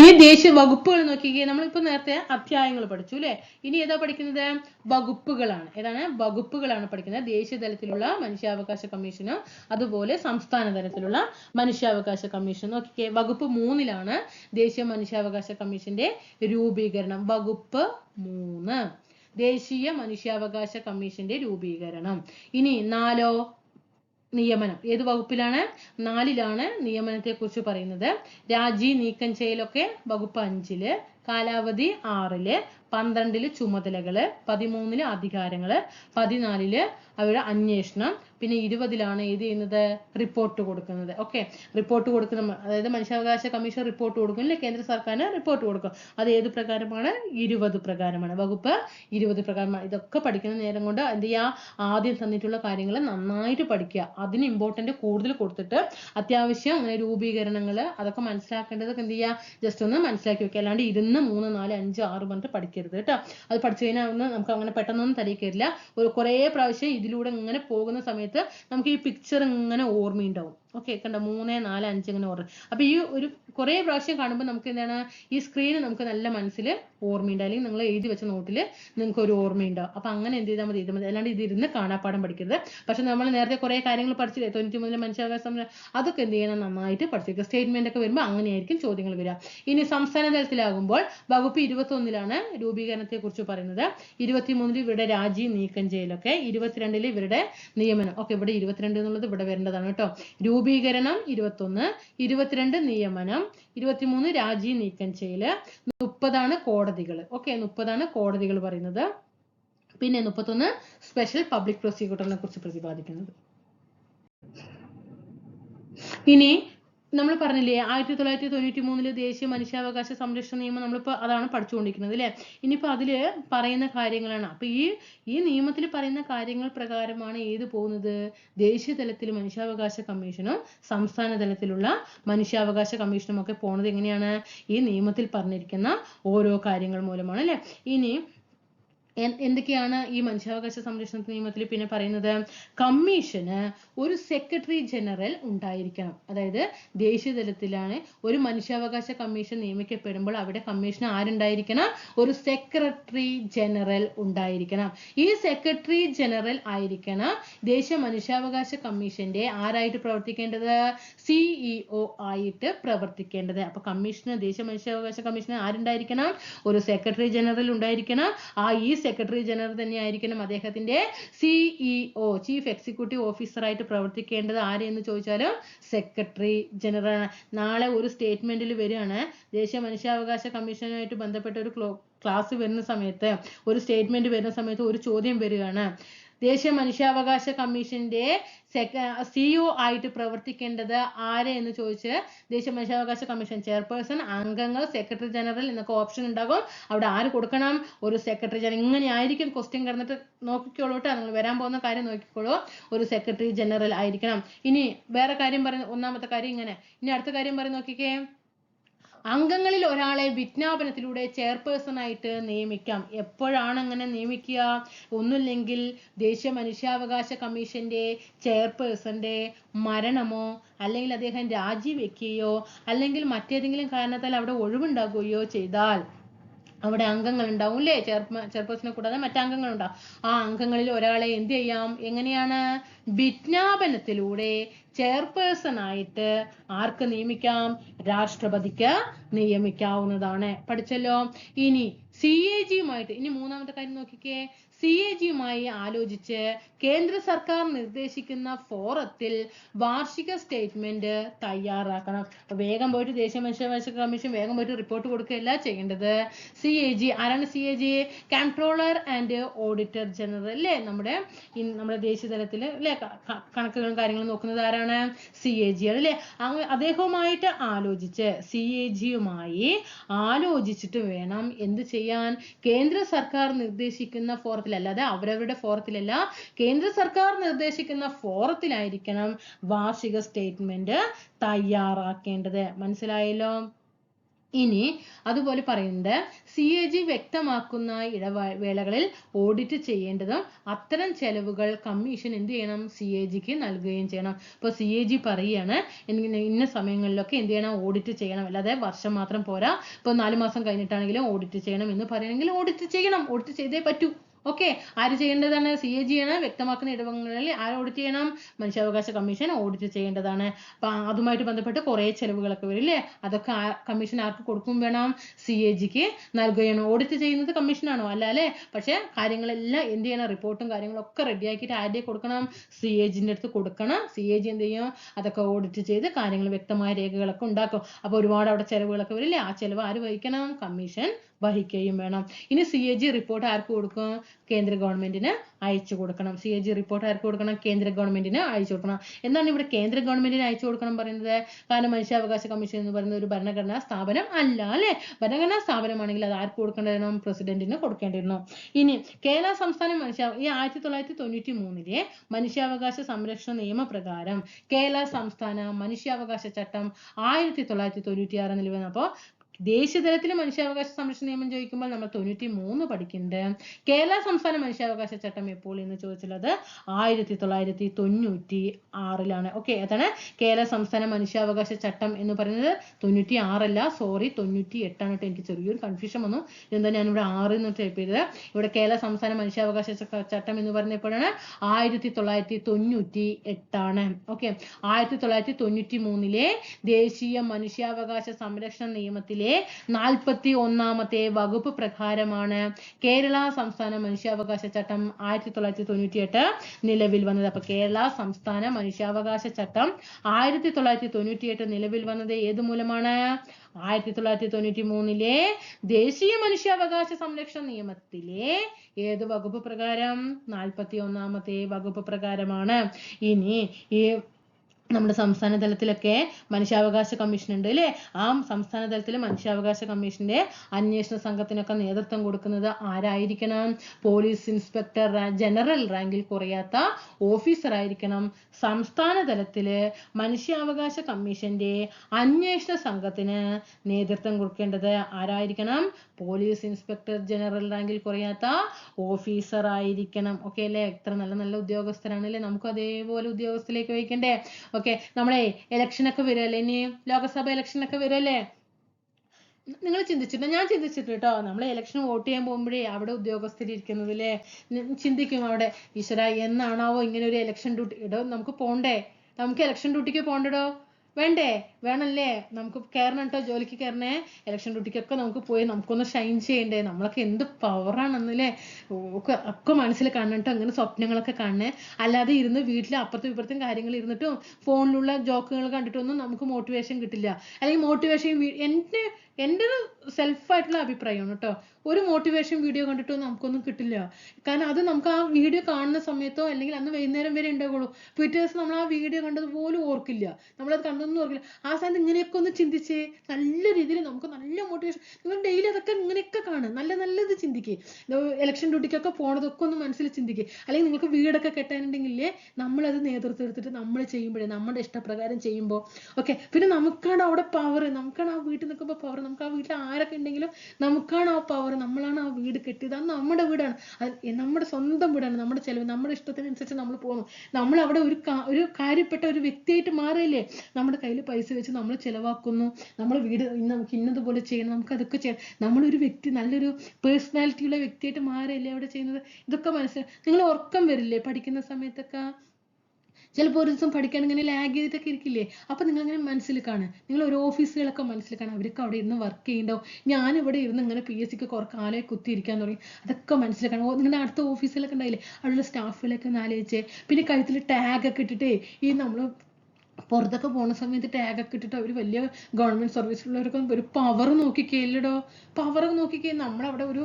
ഇനി ദേശീയ വകുപ്പുകൾ നോക്കിക്കേ നമ്മളിപ്പോ നേരത്തെ അധ്യായങ്ങൾ പഠിച്ചു അല്ലെ? ഇനി ഏതാ പഠിക്കുന്നത്? വകുപ്പുകളാണ്. ഏതാണ്? വകുപ്പുകളാണ് പഠിക്കുന്നത്. ദേശീയ തലത്തിലുള്ള മനുഷ്യാവകാശ കമ്മീഷനും അതുപോലെ സംസ്ഥാന തലത്തിലുള്ള മനുഷ്യാവകാശ കമ്മീഷൻ നോക്കിക്കേ വകുപ്പ് മൂന്നിലാണ് ദേശീയ മനുഷ്യാവകാശ കമ്മീഷന്റെ രൂപീകരണം. വകുപ്പ് മൂന്ന് ദേശീയ മനുഷ്യാവകാശ കമ്മീഷന്റെ രൂപീകരണം. ഇനി നാലോ നിയമനം. ഏത് വകുപ്പിലാണ്? നാലിലാണ് നിയമനത്തെ കുറിച്ച് പറയുന്നത്. രാജി നീക്കം ചെയ്യലൊക്കെ വകുപ്പ് അഞ്ചിൽ കാലാവധി ആറിൽ പന്ത്രണ്ടിൽ ചുമതലകൾ പതിമൂന്നിൽ അധികാരങ്ങൾ പതിനാലിൽ അവരുടെ അന്വേഷണം പിന്നെ ഇരുപതിലാണ് ഏത് ചെയ്യുന്നത്? റിപ്പോർട്ട് കൊടുക്കുന്നത്. ഓക്കെ റിപ്പോർട്ട് കൊടുക്കുന്ന അതായത് മനുഷ്യാവകാശ കമ്മീഷൻ റിപ്പോർട്ട് കൊടുക്കും അല്ലെ കേന്ദ്ര സർക്കാരിന് റിപ്പോർട്ട് കൊടുക്കും. അത് ഏത് പ്രകാരമാണ്? ഇരുപത് പ്രകാരമാണ്. വകുപ്പ് ഇരുപത് പ്രകാരമാണ്. ഇതൊക്കെ പഠിക്കുന്ന നേരം കൊണ്ട് എന്ത് ചെയ്യുക ആദ്യം തന്നിട്ടുള്ള കാര്യങ്ങൾ നന്നായിട്ട് പഠിക്കുക. അതിന് ഇമ്പോർട്ടന്റ് കൂടുതൽ കൊടുത്തിട്ട് അത്യാവശ്യം അങ്ങനെ രൂപീകരണങ്ങൾ അതൊക്കെ മനസ്സിലാക്കേണ്ടതൊക്കെ എന്ത് ചെയ്യുക ജസ്റ്റ് ഒന്ന് മനസ്സിലാക്കി വെക്കുക. അല്ലാണ്ട് ഇരുന്ന് മൂന്ന് നാല് അഞ്ച് ആറ് പറഞ്ഞിട്ട് പഠിക്കരുത്. പഠിക്കരുത് കേട്ടോ. അത് പഠിച്ചു കഴിഞ്ഞാൽ ഒന്ന് നമുക്ക് അങ്ങനെ പെട്ടെന്നൊന്നും തലയിൽ കയറില്ല ഒരു കുറേ പ്രാവശ്യം ഇതിലൂടെ ഇങ്ങനെ പോകുന്ന സമയത്ത് നമുക്ക് ഈ പിക്ചർ ഇങ്ങനെ ഓർമ്മയുണ്ടാവും. ഓക്കെ കണ്ടോ? മൂന്ന് നാല് അഞ്ച് ഇങ്ങനെ ഓർമ്മ അപ്പൊ ഈ ഒരു കുറെ പ്രാവശ്യം കാണുമ്പോൾ നമുക്ക് എന്താണ്? ഈ സ്ക്രീന് നമുക്ക് നല്ല മനസ്സിൽ ഓർമ്മയുണ്ട്. അല്ലെങ്കിൽ നിങ്ങൾ എഴുതി വെച്ച നോട്ടിൽ നിങ്ങൾക്ക് ഒരു ഓർമ്മയുണ്ടാവും അപ്പൊ അങ്ങനെ എന്ത് ചെയ്താൽ മതി ഇത് മതി. അല്ലാണ്ട് ഇതിരുന്ന് കാണാപ്പാഠം പഠിക്കരുത്. പക്ഷെ നമ്മൾ നേരത്തെ കുറെ കാര്യങ്ങൾ പഠിച്ചില്ലേ? തൊണ്ണൂറ്റി മൂന്നിലെ മനുഷ്യാവകാശ അതൊക്കെ എന്ത് ചെയ്യണം? നന്നായിട്ട് പഠിച്ചിരിക്കുക സ്റ്റേറ്റ്മെന്റ് ഒക്കെ വരുമ്പോൾ അങ്ങനെയായിരിക്കും ചോദ്യങ്ങൾ വരിക. ഇനി സംസ്ഥാന തലത്തിലാകുമ്പോൾ വകുപ്പ് ഇരുപത്തി ഒന്നിലാണ് രൂപീകരണത്തെ കുറിച്ച് പറയുന്നത്. ഇരുപത്തിമൂന്നിൽ ഇവരുടെ രാജി നീക്കം ചെയ്യലൊക്കെ. ഇരുപത്തിരണ്ടിൽ ഇവരുടെ നിയമനം. ഓക്കെ ഇവിടെ ഇരുപത്തിരണ്ട് എന്നുള്ളത് ഇവിടെ വരേണ്ടതാണ് കേട്ടോ. രൂപീകരണം ഇരുപത്തൊന്ന് ഇരുപത്തിരണ്ട് നിയമനം ഇരുപത്തിമൂന്ന് രാജി നീക്കം ചെയ്യൽ മുപ്പതാണ് കോടതികൾ. ഓക്കെ മുപ്പതാണ് കോടതികൾ പറയുന്നത്. പിന്നെ മുപ്പത്തൊന്ന് സ്പെഷ്യൽ പബ്ലിക് പ്രോസിക്യൂട്ടറിനെ കുറിച്ച് പ്രതിപാദിക്കുന്നത്. ഇനി നമ്മൾ പറഞ്ഞില്ലേ ആയിരത്തി തൊള്ളായിരത്തി തൊണ്ണൂറ്റി മൂന്നിൽ ദേശീയ മനുഷ്യാവകാശ സംരക്ഷണ നിയമം നമ്മളിപ്പോൾ അതാണ് പഠിച്ചുകൊണ്ടിരിക്കുന്നത് അല്ലേ ഇനിയിപ്പോൾ അതിൽ പറയുന്ന കാര്യങ്ങളാണ്. അപ്പോൾ ഈ ഈ നിയമത്തിൽ പറയുന്ന കാര്യങ്ങൾ പ്രകാരമാണ് ഏത് പോകുന്നത്? ദേശീയ തലത്തിൽ മനുഷ്യാവകാശ കമ്മീഷനും സംസ്ഥാന തലത്തിലുള്ള മനുഷ്യാവകാശ കമ്മീഷനും ഒക്കെ പോണത് എങ്ങനെയാണ്? ഈ നിയമത്തിൽ പറഞ്ഞിരിക്കുന്ന ഓരോ കാര്യങ്ങൾ മൂലമാണ് അല്ലേ ഇനി എന്തൊക്കെയാണ് ഈ മനുഷ്യാവകാശ സംരക്ഷണ നിയമത്തിൽ പിന്നെ പറയുന്നത്? കമ്മീഷന് ഒരു സെക്രട്ടറി ജനറൽ ഉണ്ടായിരിക്കണം. അതായത് ദേശീയ തലത്തിലാണ് ഒരു മനുഷ്യാവകാശ കമ്മീഷൻ നിയമിക്കപ്പെടുമ്പോൾ അവിടെ കമ്മീഷൻ ആരുണ്ടായിരിക്കണം? ഒരു സെക്രട്ടറി ജനറൽ ഉണ്ടായിരിക്കണം. ഈ സെക്രട്ടറി ജനറൽ ആയിരിക്കണം ദേശീയ മനുഷ്യാവകാശ കമ്മീഷന്റെ ആരായിട്ട് പ്രവർത്തിക്കേണ്ടത്? സിഇഒ ആയിട്ട് പ്രവർത്തിക്കേണ്ടത്. അപ്പൊ കമ്മീഷന് ദേശീയ മനുഷ്യാവകാശ കമ്മീഷന് ആരുണ്ടായിരിക്കണം? ഒരു സെക്രട്ടറി ജനറൽ ഉണ്ടായിരിക്കണം. ആ ഈ സെക്രട്ടറി ജനറൽ തന്നെയായിരിക്കണം അദ്ദേഹത്തിന്റെ സിഇഒ ചീഫ് എക്സിക്യൂട്ടീവ് ഓഫീസർ ആയിട്ട് പ്രവർത്തിക്കേണ്ടത് ആരെന്ന് ചോദിച്ചാലും സെക്രട്ടറി ജനറൽ നാളെ ഒരു സ്റ്റേറ്റ്മെന്റിൽ വരികയാണ്. ദേശീയ മനുഷ്യാവകാശ കമ്മീഷനുമായിട്ട് ബന്ധപ്പെട്ട ഒരു ക്ലാസ് വരുന്ന സമയത്ത് ഒരു സ്റ്റേറ്റ്മെന്റ് വരുന്ന സമയത്ത് ഒരു ചോദ്യം വരികയാണ്. ദേശീയ മനുഷ്യാവകാശ കമ്മീഷന്റെ സിഇഒ ആയിട്ട് പ്രവർത്തിക്കേണ്ടത് ആരെ എന്ന് ചോദിച്ച് ദേശീയ മനുഷ്യാവകാശ കമ്മീഷൻ ചെയർപേഴ്സൺ അംഗങ്ങൾ സെക്രട്ടറി ജനറൽ എന്നൊക്കെ ഓപ്ഷൻ ഉണ്ടാകും. അവിടെ ആര് കൊടുക്കണം? ഒരു സെക്രട്ടറി ജനറൽ ഇങ്ങനെ ആയിരിക്കും ക്വസ്റ്റ്യൻ കിടന്നിട്ട് നോക്കിക്കോളൂ കേട്ടോ നിങ്ങൾ വരാൻ പോകുന്ന കാര്യം നോക്കിക്കോളൂ. ഒരു സെക്രട്ടറി ജനറൽ ആയിരിക്കണം. ഇനി വേറെ കാര്യം പറയുന്ന ഒന്നാമത്തെ കാര്യം ഇങ്ങനെ. ഇനി അടുത്ത കാര്യം പറഞ്ഞു നോക്കിക്കേ. അംഗങ്ങളിൽ ഒരാളെ വിജ്ഞാപനത്തിലൂടെ ചെയർപേഴ്സൺ ആയിട്ട് നിയമിക്കാം. എപ്പോഴാണ് അങ്ങനെ നിയമിക്കുക? ഒന്നുമില്ലെങ്കിൽ ദേശീയ മനുഷ്യാവകാശ കമ്മീഷന്റെ ചെയർപേഴ്സന്റെ മരണമോ അല്ലെങ്കിൽ അദ്ദേഹം രാജിവെക്കുകയോ അല്ലെങ്കിൽ മറ്റേതെങ്കിലും കാരണത്താൽ അവിടെ ഒഴിവുണ്ടാകുകയോ ചെയ്താൽ അവിടെ അംഗങ്ങൾ ഉണ്ടാവും അല്ലേ? ചെയർപ ചെയർപേഴ്സണെ കൂടാതെ മറ്റംഗങ്ങൾ ഉണ്ടാവും ആ അംഗങ്ങളിൽ ഒരാളെ എന്ത് ചെയ്യാം? എങ്ങനെയാണ്? വിജ്ഞാപനത്തിലൂടെ ചെയർപേഴ്സൺ ആയിട്ട് ആർക്ക് നിയമിക്കാം? രാഷ്ട്രപതിക്ക് നിയമിക്കാവുന്നതാണ്. പഠിച്ചല്ലോ? ഇനി സി എ ജിയുമായിട്ട് ഇനി മൂന്നാമത്തെ കാര്യം നോക്കിക്കേ. സി എ ജിയുമായി ആലോചിച്ച് കേന്ദ്ര സർക്കാർ നിർദ്ദേശിക്കുന്ന ഫോറത്തിൽ വാർഷിക സ്റ്റേറ്റ്മെന്റ് തയ്യാറാക്കണം. വേഗം പോയിട്ട് ദേശീയ മനുഷ്യാവകാശ കമ്മീഷൻ വേഗം പോയിട്ട് റിപ്പോർട്ട് കൊടുക്കുകയല്ല ചെയ്യേണ്ടത്. സി എ ജി ആരാണ് C A G controller and auditor general അല്ലേ? നമ്മുടെ നമ്മുടെ ദേശീയ തലത്തിൽ അല്ലേ? കണക്കുകളും കാര്യങ്ങളും നോക്കുന്നത് ആരാണ്? സി എ ജി ആണ് അല്ലേ? അദ്ദേഹവുമായിട്ട് ആലോചിച്ച് സി എ ജിയുമായി ആലോചിച്ചിട്ട് വേണം എന്ത് ചെയ്യാൻ കേന്ദ്ര സർക്കാർ നിർദ്ദേശിക്കുന്ന ഫോറത്തിൽ അല്ലാതെ അവരവരുടെ ഫോറത്തിലല്ല കേന്ദ്ര സർക്കാർ നിർദ്ദേശിക്കുന്ന ഫോറത്തിലായിരിക്കണം വാർഷിക സ്റ്റേറ്റ്മെന്റ് തയ്യാറാക്കേണ്ടത്. മനസ്സിലായല്ലോ? ഇനി അതുപോലെ പറയുന്നത് സി എ ജി വ്യക്തമാക്കുന്ന ഇടവേളകളിൽ ഓഡിറ്റ് ചെയ്യേണ്ടതും അത്തരം ചെലവുകൾ കമ്മീഷൻ എന്ത് ചെയ്യണം? സി എ ജിക്ക് നൽകുകയും ചെയ്യണം. ഇപ്പോൾ സി എ ജി പറയുകയാണ് ഇന്ന സമയങ്ങളിലൊക്കെ എന്ത് ചെയ്യണം? ഓഡിറ്റ് ചെയ്യണം. അല്ലാതെ വർഷം മാത്രം പോരാ. ഇപ്പോൾ നാല് മാസം കഴിഞ്ഞിട്ടാണെങ്കിലും ഓഡിറ്റ് ചെയ്യണം എന്ന് പറയണമെങ്കിൽ ഓഡിറ്റ് ചെയ്യണം. ഓഡിറ്റ് ചെയ്തേ പറ്റൂ. ഓക്കെ ആര് ചെയ്യേണ്ടതാണ്? സി എ ജി ആണ്. വ്യക്തമാക്കുന്ന ഇടവങ്ങളിൽ ആര് ഓഡിറ്റ് ചെയ്യണം? മനുഷ്യാവകാശ കമ്മീഷൻ ഓഡിറ്റ് ചെയ്യേണ്ടതാണ്. അപ്പൊ അതുമായിട്ട് ബന്ധപ്പെട്ട് കുറേ ചെലവുകളൊക്കെ വരും അല്ലേ അതൊക്കെ കമ്മീഷൻ ആർക്ക് കൊടുക്കും വേണം? സി എ ജിക്ക് നൽകുകയാണ്. ഓഡിറ്റ് ചെയ്യുന്നത് കമ്മീഷനാണോ അല്ല അല്ലേ പക്ഷെ കാര്യങ്ങളെല്ലാം എന്ത് ചെയ്യണം? റിപ്പോർട്ടും കാര്യങ്ങളൊക്കെ റെഡിയാക്കിയിട്ട് ആരുടെ കൊടുക്കണം? സി എ ജിന്റെ അടുത്ത് കൊടുക്കണം. സി എ ജി എന്ത് ചെയ്യും? അതൊക്കെ ഓഡിറ്റ് ചെയ്ത് കാര്യങ്ങൾ വ്യക്തമായ രേഖകളൊക്കെ ഉണ്ടാക്കും. അപ്പൊ ഒരുപാട് അവിടെ ചെലവുകളൊക്കെ വരില്ലേ? ആ ചെലവ് ആര് വഹിക്കണം? കമ്മീഷൻ വഹിക്കുകയും വേണം. ഇനി സി എ ജി റിപ്പോർട്ട് ആർക്ക് കൊടുക്കും? കേന്ദ്ര ഗവൺമെന്റിന് അയച്ചു കൊടുക്കണം. സി എ ജി റിപ്പോർട്ട് ആർക്ക് കൊടുക്കണം? കേന്ദ്ര ഗവൺമെന്റിന് അയച്ചു കൊടുക്കണം. എന്താണ് ഇവിടെ കേന്ദ്ര ഗവൺമെന്റിന് അയച്ചു കൊടുക്കണം പറയുന്നത്. കാരണം മനുഷ്യാവകാശ കമ്മീഷൻ എന്ന് പറയുന്നത് ഒരു ഭരണഘടനാ സ്ഥാപനം അല്ല അല്ലെ? ഭരണഘടനാ സ്ഥാപനമാണെങ്കിൽ അത് ആർക്ക് കൊടുക്കേണ്ടിരുന്നു പ്രസിഡന്റിന് കൊടുക്കേണ്ടിരുന്നു ഇനി കേരള സംസ്ഥാന മനുഷ്യ ഈ ആയിരത്തി തൊള്ളായിരത്തി തൊണ്ണൂറ്റി മൂന്നിലെ മനുഷ്യാവകാശ സംരക്ഷണ നിയമപ്രകാരം കേരള സംസ്ഥാന മനുഷ്യാവകാശ ചട്ടം ആയിരത്തി തൊള്ളായിരത്തി തൊണ്ണൂറ്റി ആറ് നിലവിൽ വന്നപ്പോൾ ദേശീയ തലത്തിൽ മനുഷ്യാവകാശ സംരക്ഷണ നിയമം ചോദിക്കുമ്പോൾ നമ്മൾ തൊണ്ണൂറ്റി മൂന്ന് പഠിക്കുന്നുണ്ട്. കേരള സംസ്ഥാന മനുഷ്യാവകാശ ചട്ടം എപ്പോൾ എന്ന് ചോദിച്ചുള്ളത് ആയിരത്തി തൊള്ളായിരത്തി തൊണ്ണൂറ്റി ആറിലാണ് ഓക്കെ അതാണ് കേരള സംസ്ഥാന മനുഷ്യാവകാശ ചട്ടം എന്ന് പറയുന്നത്. തൊണ്ണൂറ്റി ആറല്ല സോറി തൊണ്ണൂറ്റി എട്ടാണ് കേട്ടോ. എനിക്ക് ചെറിയൊരു കൺഫ്യൂഷൻ വന്നു. ഞാൻ ഇവിടെ ആറ് എന്ന് ടൈപ്പ് ചെയ്തത്? ഇവിടെ കേരള സംസ്ഥാന മനുഷ്യാവകാശ ചട്ടം എന്ന് പറയുന്നത് എപ്പോഴാണ്? ആയിരത്തി തൊള്ളായിരത്തി തൊണ്ണൂറ്റി എട്ടാണ് ഓക്കെ ആയിരത്തി തൊള്ളായിരത്തി തൊണ്ണൂറ്റി മൂന്നിലെ ദേശീയ മനുഷ്യാവകാശ സംരക്ഷണ നിയമത്തിലെ നാൽപ്പത്തി ഒന്നാമത്തെ വകുപ്പ് പ്രകാരമാണ് കേരള സംസ്ഥാന മനുഷ്യാവകാശ ചട്ടം ആയിരത്തി തൊള്ളായിരത്തി തൊണ്ണൂറ്റി എട്ട് നിലവിൽ വന്നത്. അപ്പൊ കേരള സംസ്ഥാന മനുഷ്യാവകാശ ചട്ടം ആയിരത്തി തൊള്ളായിരത്തി തൊണ്ണൂറ്റി എട്ട് നിലവിൽ വന്നത് ഏത് മൂലമാണ്? ആയിരത്തി തൊള്ളായിരത്തി തൊണ്ണൂറ്റി മൂന്നിലെ ദേശീയ മനുഷ്യാവകാശ സംരക്ഷണ നിയമത്തിലെ ഏത് വകുപ്പ് പ്രകാരം? നാൽപ്പത്തി ഒന്നാമത്തെ വകുപ്പ് പ്രകാരമാണ്. ഇനി ഈ നമ്മുടെ സംസ്ഥാന തലത്തിലൊക്കെ മനുഷ്യാവകാശ കമ്മീഷൻ ഉണ്ട് അല്ലേ? ആ സംസ്ഥാന തലത്തിൽ മനുഷ്യാവകാശ കമ്മീഷന്റെ അന്വേഷണ സംഘത്തിനൊക്കെ നേതൃത്വം കൊടുക്കുന്നത് ആരായിരിക്കണം? പോലീസ് ഇൻസ്പെക്ടർ ജനറൽ റാങ്കിൽ കുറയാത്ത ഓഫീസർ ആയിരിക്കണം. സംസ്ഥാന തലത്തിൽ മനുഷ്യാവകാശ കമ്മീഷന്റെ അന്വേഷണ സംഘത്തിന് നേതൃത്വം കൊടുക്കേണ്ടത് ആരായിരിക്കണം? പോലീസ് ഇൻസ്പെക്ടർ ജനറൽ റാങ്കിൽ കുറയാത്ത ഓഫീസർ ആയിരിക്കണം. ഓക്കെ അല്ലേ? എത്ര നല്ല നല്ല ഉദ്യോഗസ്ഥരാണല്ലേ നമുക്ക് അതേപോലെ ഉദ്യോഗസ്ഥയിലേക്ക് വയ്ക്കണ്ടേ ഓക്കെ നമ്മളെ ഒക്കെ വരുമല്ലേ ഇനി? ലോകസഭ ഒക്കെ വരുമല്ലേ നിങ്ങൾ ചിന്തിച്ചിട്ടോ ഞാൻ ചിന്തിച്ചിട്ട് കേട്ടോ നമ്മൾ ഇലക്ഷൻ വോട്ട് ചെയ്യാൻ പോകുമ്പോഴേ അവിടെ ഉദ്യോഗസ്ഥരിരിക്കുന്നത് അല്ലേ ചിന്തിക്കും അവിടെ ഈശ്വര എന്നാണാവോ ഇങ്ങനെ ഒരു ഇലക്ഷൻ ഡ്യൂട്ടി ഇടോ നമുക്ക് പോണ്ടേ? നമുക്ക് ഇലക്ഷൻ ഡ്യൂട്ടിക്ക് പോണ്ടടോ? വേണ്ടേ? വേണല്ലേ? നമുക്ക് കയറണം കേട്ടോ ജോലിക്ക് കയറണേ ഇലക്ഷൻ ഡ്യൂട്ടിക്കൊക്കെ നമുക്ക് പോയി നമുക്കൊന്ന് ഷൈൻ ചെയ്യണ്ടേ. നമ്മളൊക്കെ എന്ത് പവറാണെന്നല്ലേ ഒക്കെ ഒക്കെ മനസ്സിൽ കാണണം അങ്ങനെ സ്വപ്നങ്ങളൊക്കെ കാണണേ. അല്ലാതെ ഇരുന്ന് വീട്ടിൽ അപ്പുറത്തും ഇപ്പുറത്തും കാര്യങ്ങൾ ഇരുന്നിട്ടും ഫോണിലുള്ള ജോക്കുകൾ കണ്ടിട്ടൊന്നും നമുക്ക് മോട്ടിവേഷൻ കിട്ടില്ല. അല്ലെങ്കിൽ മോട്ടിവേഷൻ എന്റെ എന്റെ ഒരു സെൽഫായിട്ടുള്ള അഭിപ്രായമാണ് കേട്ടോ ഒരു മോട്ടിവേഷൻ വീഡിയോ കണ്ടിട്ടും നമുക്കൊന്നും കിട്ടില്ല. കാരണം അത് നമുക്ക് ആ വീഡിയോ കാണുന്ന സമയത്തോ അല്ലെങ്കിൽ അന്ന് വൈകുന്നേരം വരെ ഉണ്ടാവുള്ളൂ. പിറ്റേ ദിവസം നമ്മൾ ആ വീഡിയോ കണ്ടത് പോലും ഓർക്കില്ല. നമ്മളത് കണ്ടൊന്നും ഓർക്കില്ല. ആ സമയത്ത് ഇങ്ങനെയൊക്കെ ഒന്ന് ചിന്തിച്ച് നല്ല രീതിയിൽ നമുക്ക് നല്ല മോട്ടിവേഷൻ നിങ്ങൾ ഡെയിലി അതൊക്കെ ഇങ്ങനെയൊക്കെ കാണുക നല്ല നല്ലത് ചിന്തിക്കേ. ഇലക്ഷൻ ഡ്യൂട്ടിക്കൊക്കെ പോണതൊക്കെ ഒന്ന് മനസ്സിൽ ചിന്തിക്കേ. അല്ലെങ്കിൽ നിങ്ങൾക്ക് വീടൊക്കെ കെട്ടാനുണ്ടെങ്കിലേ നമ്മളത് നേതൃത്വം എടുത്തിട്ട് നമ്മൾ ചെയ്യുമ്പോഴേ നമ്മുടെ ഇഷ്ടപ്രകാരം ചെയ്യുമ്പോൾ ഓക്കെ പിന്നെ നമുക്കാണ് അവിടെ പവർ നമുക്കാണ് ആ വീട്ടിൽ നിൽക്കുമ്പോൾ പവർ നമുക്ക് ആ വീട്ടിൽ ആരൊക്കെ ഉണ്ടെങ്കിലും നമുക്കാണ് ആ പവർ നമ്മളാണ് ആ വീട് കെട്ടിയത്. അത് നമ്മുടെ വീടാണ്. നമ്മുടെ സ്വന്തം വീടാണ്. നമ്മുടെ ചെലവ് നമ്മുടെ ഇഷ്ടത്തിനനുസരിച്ച് നമ്മൾ പോകുന്നു. നമ്മൾ അവിടെ ഒരു ഒരു കാര്യപ്പെട്ട ഒരു വ്യക്തിയായിട്ട് മാറിയില്ലേ? നമ്മുടെ കയ്യിൽ പൈസ വെച്ച് നമ്മൾ ചിലവാക്കുന്നു. നമ്മൾ വീട് ഇന്ന് നമുക്ക് ഇന്നതുപോലെ ചെയ്യണം. നമുക്ക് അതൊക്കെ ചെയ്യണം നമ്മളൊരു വ്യക്തി നല്ലൊരു പേഴ്സണാലിറ്റിയുള്ള വ്യക്തിയായിട്ട് മാറിയല്ലേ അവിടെ ചെയ്യുന്നത്? ഇതൊക്കെ മനസ്സിലായി നിങ്ങൾ ഉറക്കം വരില്ലേ പഠിക്കുന്ന സമയത്തൊക്കെ? ചിലപ്പോൾ ഒരു ദിവസം പഠിക്കാൻ ഇങ്ങനെ ലാഗ് ചെയ്തിട്ടൊക്കെ ഇരിക്കില്ലേ? അപ്പൊ നിങ്ങൾ ഇങ്ങനെ മനസ്സിൽ കാണുക. നിങ്ങൾ ഒരു ഓഫീസുകളൊക്കെ മനസ്സിൽ കാണുക. അവരൊക്കെ അവിടെ ഇരുന്ന് വർക്ക് ചെയ്യുന്നുണ്ടാവും. ഞാൻ ഇവിടെ ഇരുന്ന് ഇങ്ങനെ പി എസ് സിക്ക് കുറെ കാലമായി കുത്തിയിരിക്കാൻ തുടങ്ങി. അതൊക്കെ മനസ്സിൽ കാണും നിങ്ങളുടെ അടുത്ത ഓഫീസിലൊക്കെ ഉണ്ടായില്ലേ? അവിടെയുള്ള സ്റ്റാഫുകളൊക്കെ ഒന്ന് ആലോചിച്ചേ. പിന്നെ കഴുത്തിൽ ടാഗ് ഒക്കെ ഇട്ടിട്ടേ ഈ നമ്മൾ പുറത്തൊക്കെ പോണ സമയത്ത് ടാഗ് ഒക്കെ ഇട്ടിട്ട് അവർ വലിയ ഗവൺമെന്റ് സർവീസിലുള്ളവരൊക്കെ ഒരു പവർ നോക്കിക്കേലടോ പവർ നോക്കിക്കേ നമ്മളവിടെ ഒരു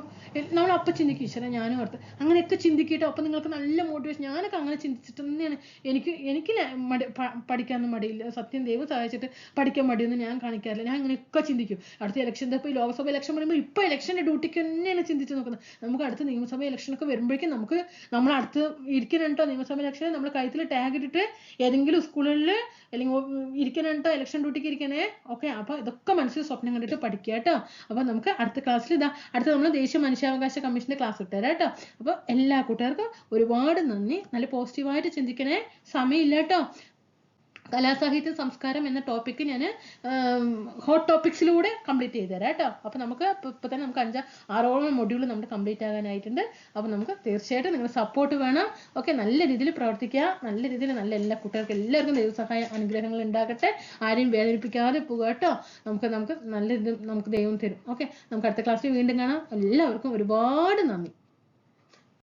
നമ്മൾ അപ്പം ചിന്തിക്കും ഈശ്വര ഞാനും ഓർത്ത് അങ്ങനെയൊക്കെ ചിന്തിക്കട്ടോ അപ്പം നിങ്ങൾക്ക് നല്ല മോട്ടിവേഷൻ ഞാനൊക്കെ അങ്ങനെ ചിന്തിച്ചിട്ട് തന്നെയാണ് എനിക്ക് എനിക്ക് മടി പഠിക്കാനൊന്നും മടിയില്ല. സത്യം ദൈവം സഹായിച്ചിട്ട് പഠിക്കാൻ മടിയൊന്നും ഞാൻ കാണിക്കാറില്ല. ഞാൻ അങ്ങനെയൊക്കെ ചിന്തിക്കും. അടുത്ത ഇലക്ഷൻ ഇപ്പോൾ ഈ ലോക്സഭ ഇലക്ഷൻ പറയുമ്പോൾ ഇപ്പോൾ ഇലക്ഷന്റെ ഡ്യൂട്ടിക്ക് തന്നെയാണ് ചിന്തിച്ച് നോക്കുന്നത്. നമുക്ക് അടുത്ത നിയമസഭ ഇലക്ഷനൊക്കെ വരുമ്പോഴേക്കും നമുക്ക് നമ്മൾ അടുത്ത് ഇരിക്കുന്നുണ്ടോ നിയമസഭ ഇലക്ഷൻ നമ്മൾ കഴുത്തിൽ ടാഗ് ഇട്ടിട്ട് ഏതെങ്കിലും സ്കൂളുകളിൽ അല്ലെങ്കിൽ ഇരിക്കണുണ്ടോ ഇലക്ഷൻ ഡ്യൂട്ടിക്ക് ഇരിക്കണേ. ഓക്കെ അപ്പൊ ഇതൊക്കെ മനസ്സിൽ സ്വപ്നം കണ്ടിട്ട് പഠിക്കുക കേട്ടോ അപ്പൊ നമുക്ക് അടുത്ത ക്ലാസ്സിൽ ഇതാ. അടുത്ത നമ്മൾ ദേശീയ മനുഷ്യാവകാശ കമ്മീഷന്റെ ക്ലാസ് ഇട്ടുതരാം കേട്ടോ അപ്പൊ എല്ലാ കൂട്ടുകാർക്കും ഒരുപാട് നന്ദി. നല്ല പോസിറ്റീവായിട്ട് ചിന്തിക്കണേ. സമയമില്ല കേട്ടോ കലാസാഹിത്യ സംസ്കാരം എന്ന ടോപ്പിക്ക് ഞാൻ ഹോട്ട് ടോപ്പിക്സിലൂടെ കംപ്ലീറ്റ് ചെയ്തു തരാം കേട്ടോ. അപ്പോൾ നമുക്ക് ഇപ്പൊ തന്നെ നമുക്ക് അഞ്ച് ആറോളം മൊഡ്യൂൾ നമ്മുടെ കംപ്ലീറ്റ് ആകാനായിട്ടുണ്ട്. അപ്പോൾ നമുക്ക് തീർച്ചയായിട്ടും നിങ്ങളുടെ സപ്പോർട്ട് വേണം. ഓക്കെ നല്ല രീതിയിൽ പ്രവർത്തിക്കുക. നല്ല രീതിയിൽ നല്ല എല്ലാ കുട്ടികൾക്കും എല്ലാവർക്കും ദൈവസഹായ അനുഗ്രഹങ്ങൾ ഉണ്ടാകട്ടെ. ആരെയും വേദനിപ്പിക്കാതെ പോകുക കേട്ടോ. നമുക്ക് നമുക്ക് നല്ല ഇത് നമുക്ക് ദൈവം തരും. ഓക്കെ നമുക്ക് അടുത്ത ക്ലാസ്സിൽ വീണ്ടും കാണാം. എല്ലാവർക്കും ഒരുപാട് നന്ദി.